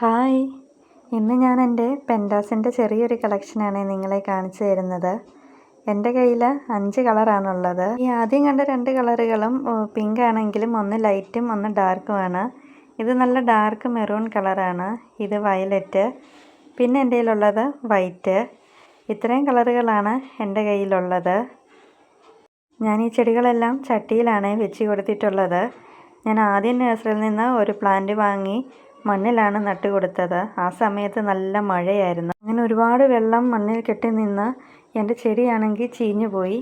Hi. ഇന്ന് ഞാൻ എന്റെ പെൻഡാസിന്റെ ചെറിയൊരു കളക്ഷനാണ് നിങ്ങളെ കാണിച്ചു തരുന്നത്. എന്റെ കയ്യിൽ അഞ്ച് കളറാണുള്ളത്. ഈ ആദ്യം കണ്ട രണ്ട് കളറുകളും പിങ്ക് ആണെങ്കിലും ഒന്ന് ലൈറ്റും ഒന്ന് ഡാർക്കുമാണ് ഇത് നല്ല ഡാർക്ക് മെറൂൺ കളറാണ്. ഇത് വയലറ്റ് പിന്നെ എന്റെ കയ്യിലുള്ളത് വൈറ്റ് ഇത്രയും കളറുകളാണ് എന്റെ കയ്യിലുള്ളത്. ഞാൻ ഈ ചെടികളെല്ലാം ചട്ടിയിലാണ് വെച്ച് കൊടുത്തിട്ടുള്ളത്. ഞാൻ ആദ്യം നഴ്സറിയിൽ നിന്ന് ഒരു പ്ലാന്റ് വാങ്ങി മണ്ണിലാണ് നട്ട് കൊടുത്തത്. ആ സമയത്ത് നല്ല മഴയായിരുന്നു. അങ്ങനെ ഒരുപാട് വെള്ളം മണ്ണിൽ കെട്ടി നിന്ന് എന്റെ ചെടിയാണെങ്കിൽ ചീഞ്ഞു പോയി.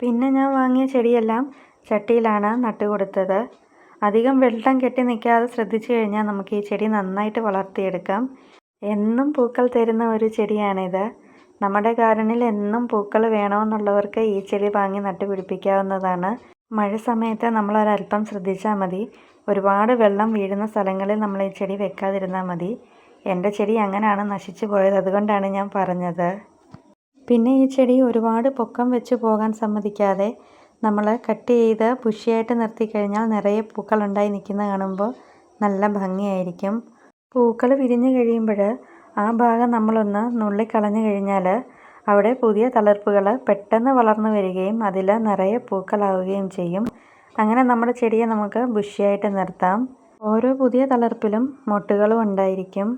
പിന്നെ ഞാൻ വാങ്ങിയ ചെടിയെല്ലാം ചട്ടിയിലാണ് നട്ട് കൊടുത്തത്. അധികം വെള്ളം കെട്ടി നിൽക്കാതെ ശ്രദ്ധിച്ചു കഴിഞ്ഞാൽ നമുക്ക് ഈ ചെടി നന്നായിട്ട് വളർത്തിയെടുക്കാം. എന്നും പൂക്കൾ തരുന്ന ഒരു ചെടിയാണിത്. നമ്മുടെ ഗാർഡനിൽ എന്നും പൂക്കൾ വേണമെന്നുള്ളവർക്ക് ഈ ചെടി വാങ്ങി നട്ടുപിടിപ്പിക്കാവുന്നതാണ്. മഴ സമയത്ത് നമ്മൾ ഒരല്പം ശ്രദ്ധിച്ചാൽ മതി. ഒരുപാട് വെള്ളം വീഴുന്ന സ്ഥലങ്ങളിൽ നമ്മൾ ഈ ചെടി വെക്കാതിരുന്നാൽ മതി. എന്റെ ചെടി അങ്ങനെയാണ് നശിച്ചു പോയത് അതുകൊണ്ടാണ് ഞാൻ പറഞ്ഞത്. പിന്നെ ഈ ചെടി ഒരുപാട് പൊക്കം വെച്ച് പോകാൻ സമ്മതിക്കാതെ നമ്മൾ കട്ട് ചെയ്ത് പുഷിയായിട്ട് നിർത്തി കഴിഞ്ഞാൽ നിറയെ പൂക്കൾ ഉണ്ടായി നിൽക്കുന്ന കാണുമ്പോൾ നല്ല ഭംഗിയായിരിക്കും. പൂക്കൾ വിരിഞ്ഞു കഴിയുമ്പോൾ ആ ഭാഗം നമ്മളൊന്ന് നുള്ളിക്കളഞ്ഞു കഴിഞ്ഞാൽ അവിടെ പുതിയ തളിർപ്പുകൾ പെട്ടെന്ന് വളർന്നു വരികയും അതിൽ നിറയെ പൂക്കളാവുകയും ചെയ്യും. അങ്ങനെ നമ്മുടെ ചെടിയെ നമുക്ക് ബുഷിയായിട്ട് നിർത്താം. ഓരോ പുതിയ തളിർപ്പിലും മൊട്ടുകളും ഉണ്ടായിരിക്കും.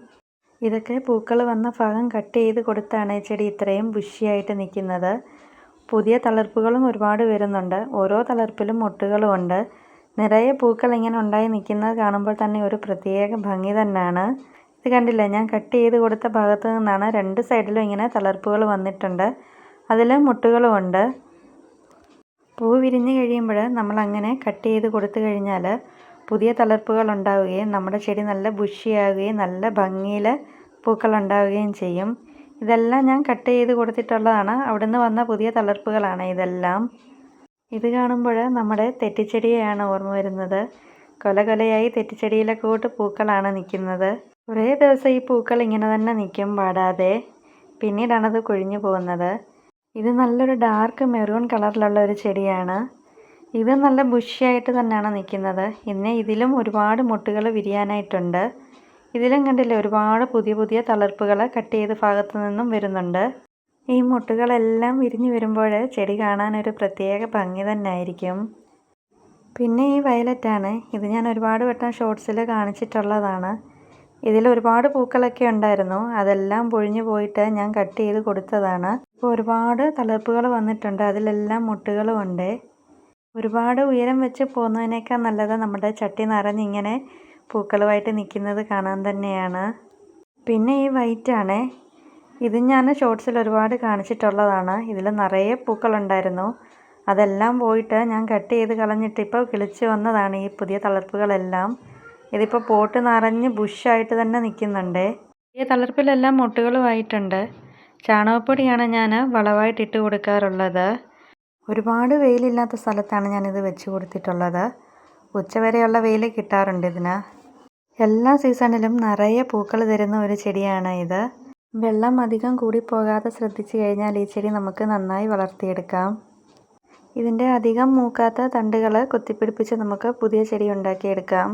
ഇതൊക്കെ പൂക്കൾ വന്ന ഭാഗം കട്ട് ചെയ്ത് കൊടുത്താണ് ചെടി ഇത്രയും ബുഷിയായിട്ട് നിൽക്കുന്നത്. പുതിയ തളിർപ്പുകളും ഒരുപാട് വരുന്നുണ്ട്. ഓരോ തളിർപ്പിലും മൊട്ടുകളും ഉണ്ട്. നിറയെ പൂക്കൾ ഇങ്ങനെ ഉണ്ടായി നിൽക്കുന്നത് കാണുമ്പോൾ തന്നെ ഒരു പ്രത്യേക ഭംഗി തന്നെയാണ്. ഇത് കണ്ടില്ലേ? ഞാൻ കട്ട് ചെയ്ത് കൊടുത്ത ഭാഗത്ത് നിന്നാണ് രണ്ട് സൈഡിലും ഇങ്ങനെ തളർപ്പുകൾ വന്നിട്ടുണ്ട്. അതിൽ മുട്ടുകളുമുണ്ട് പൂ വിരിഞ്ഞ് കഴിയുമ്പോൾ നമ്മളങ്ങനെ കട്ട് ചെയ്ത് കൊടുത്തു കഴിഞ്ഞാൽ പുതിയ തളർപ്പുകൾ ഉണ്ടാവുകയും നമ്മുടെ ചെടി നല്ല ബുഷിയാവുകയും നല്ല ഭംഗിയിൽ പൂക്കൾ ഉണ്ടാവുകയും ചെയ്യും. ഇതെല്ലാം ഞാൻ കട്ട് ചെയ്ത് കൊടുത്തിട്ടുള്ളതാണ്. അവിടുന്ന് വന്ന പുതിയ തളർപ്പുകളാണ് ഇതെല്ലാം. ഇത് കാണുമ്പോൾ നമ്മുടെ തെറ്റിച്ചെടിയെയാണ് ഓർമ്മ വരുന്നത്. കൊല കൊലയായി കൂട്ട് പൂക്കളാണ് നിൽക്കുന്നത്. കുറേ ദിവസം ഈ പൂക്കൾ ഇങ്ങനെ തന്നെ നിൽക്കും പാടാതെ പിന്നീടാണത് കൊഴിഞ്ഞു പോകുന്നത്. ഇത് നല്ലൊരു ഡാർക്ക് മെറൂൺ കളറിലുള്ള ഒരു ചെടിയാണ്. ഇത് നല്ല ബുഷിയായിട്ട് തന്നെയാണ് നിൽക്കുന്നത്. പിന്നെ ഇതിലും ഒരുപാട് മുട്ടുകൾ വിരിയാനായിട്ടുണ്ട്. ഇതിലും കണ്ടില്ലേ ഒരുപാട് പുതിയ പുതിയ തളർപ്പുകൾ കട്ട് ചെയ്ത ഭാഗത്തു നിന്നും വരുന്നുണ്ട്. ഈ മുട്ടുകളെല്ലാം വിരിഞ്ഞു വരുമ്പോൾ ചെടി കാണാനൊരു പ്രത്യേക ഭംഗി തന്നെ ആയിരിക്കും. പിന്നെ ഈ വയലറ്റാണ്. ഇത് ഞാൻ ഒരുപാട് വട്ടം ഷോർട്സിൽ കാണിച്ചിട്ടുള്ളതാണ്. ഇതിൽ ഒരുപാട് പൂക്കളൊക്കെ ഉണ്ടായിരുന്നു. അതെല്ലാം പൊഴിഞ്ഞു പോയിട്ട് ഞാൻ കട്ട് ചെയ്ത് കൊടുത്തതാണ്. ഇപ്പോൾ ഒരുപാട് തളിർപ്പുകൾ വന്നിട്ടുണ്ട്. അതിലെല്ലാം മുട്ടുകളും ഉണ്ട്. ഒരുപാട് ഉയരം വെച്ച് പോകുന്നതിനേക്കാൾ നല്ലത് നമ്മുടെ ചട്ടി നിറഞ്ഞിങ്ങനെ പൂക്കളുമായിട്ട് നിൽക്കുന്നത് കാണാൻ തന്നെയാണ്. പിന്നെ ഈ വൈറ്റാണ് ഇത് ഞാൻ ഷോർട്സിൽ ഒരുപാട് കാണിച്ചിട്ടുള്ളതാണ്. ഇതിൽ നിറയെ പൂക്കളുണ്ടായിരുന്നു. അതെല്ലാം പോയിട്ട് ഞാൻ കട്ട് ചെയ്ത് കളഞ്ഞിട്ട് ഇപ്പോൾ കിളിച്ച് വന്നതാണ് ഈ പുതിയ തളിർപ്പുകളെല്ലാം. ഇതിപ്പോൾ പോട്ട് നിറഞ്ഞ് ബുഷായിട്ട് തന്നെ നിൽക്കുന്നുണ്ട് ഈ തളർപ്പിലെല്ലാം മുട്ടുകളുമായിട്ടുണ്ട്. ചാണകപ്പൊടിയാണ് ഞാൻ വളമായിട്ട് ഇട്ട് കൊടുക്കാറുള്ളത്. ഒരുപാട് വെയിലില്ലാത്ത സ്ഥലത്താണ് ഞാനിത് വെച്ച് കൊടുത്തിട്ടുള്ളത്. ഉച്ചവരെയുള്ള വെയിൽ കിട്ടാറുണ്ട് ഇതിന്. എല്ലാ സീസണിലും നിറയെ പൂക്കൾ തരുന്ന ഒരു ചെടിയാണ് ഇത്. വെള്ളം അധികം കൂടിപ്പോകാതെ ശ്രദ്ധിച്ചു കഴിഞ്ഞാൽ ഈ ചെടി നമുക്ക് നന്നായി വളർത്തിയെടുക്കാം. ഇതിന്റെ അധികം മൂക്കാത്ത തണ്ടുകൾ കൊത്തിപ്പിടിപ്പിച്ച് നമുക്ക് പുതിയ ചെടി ഉണ്ടാക്കിയെടുക്കാം.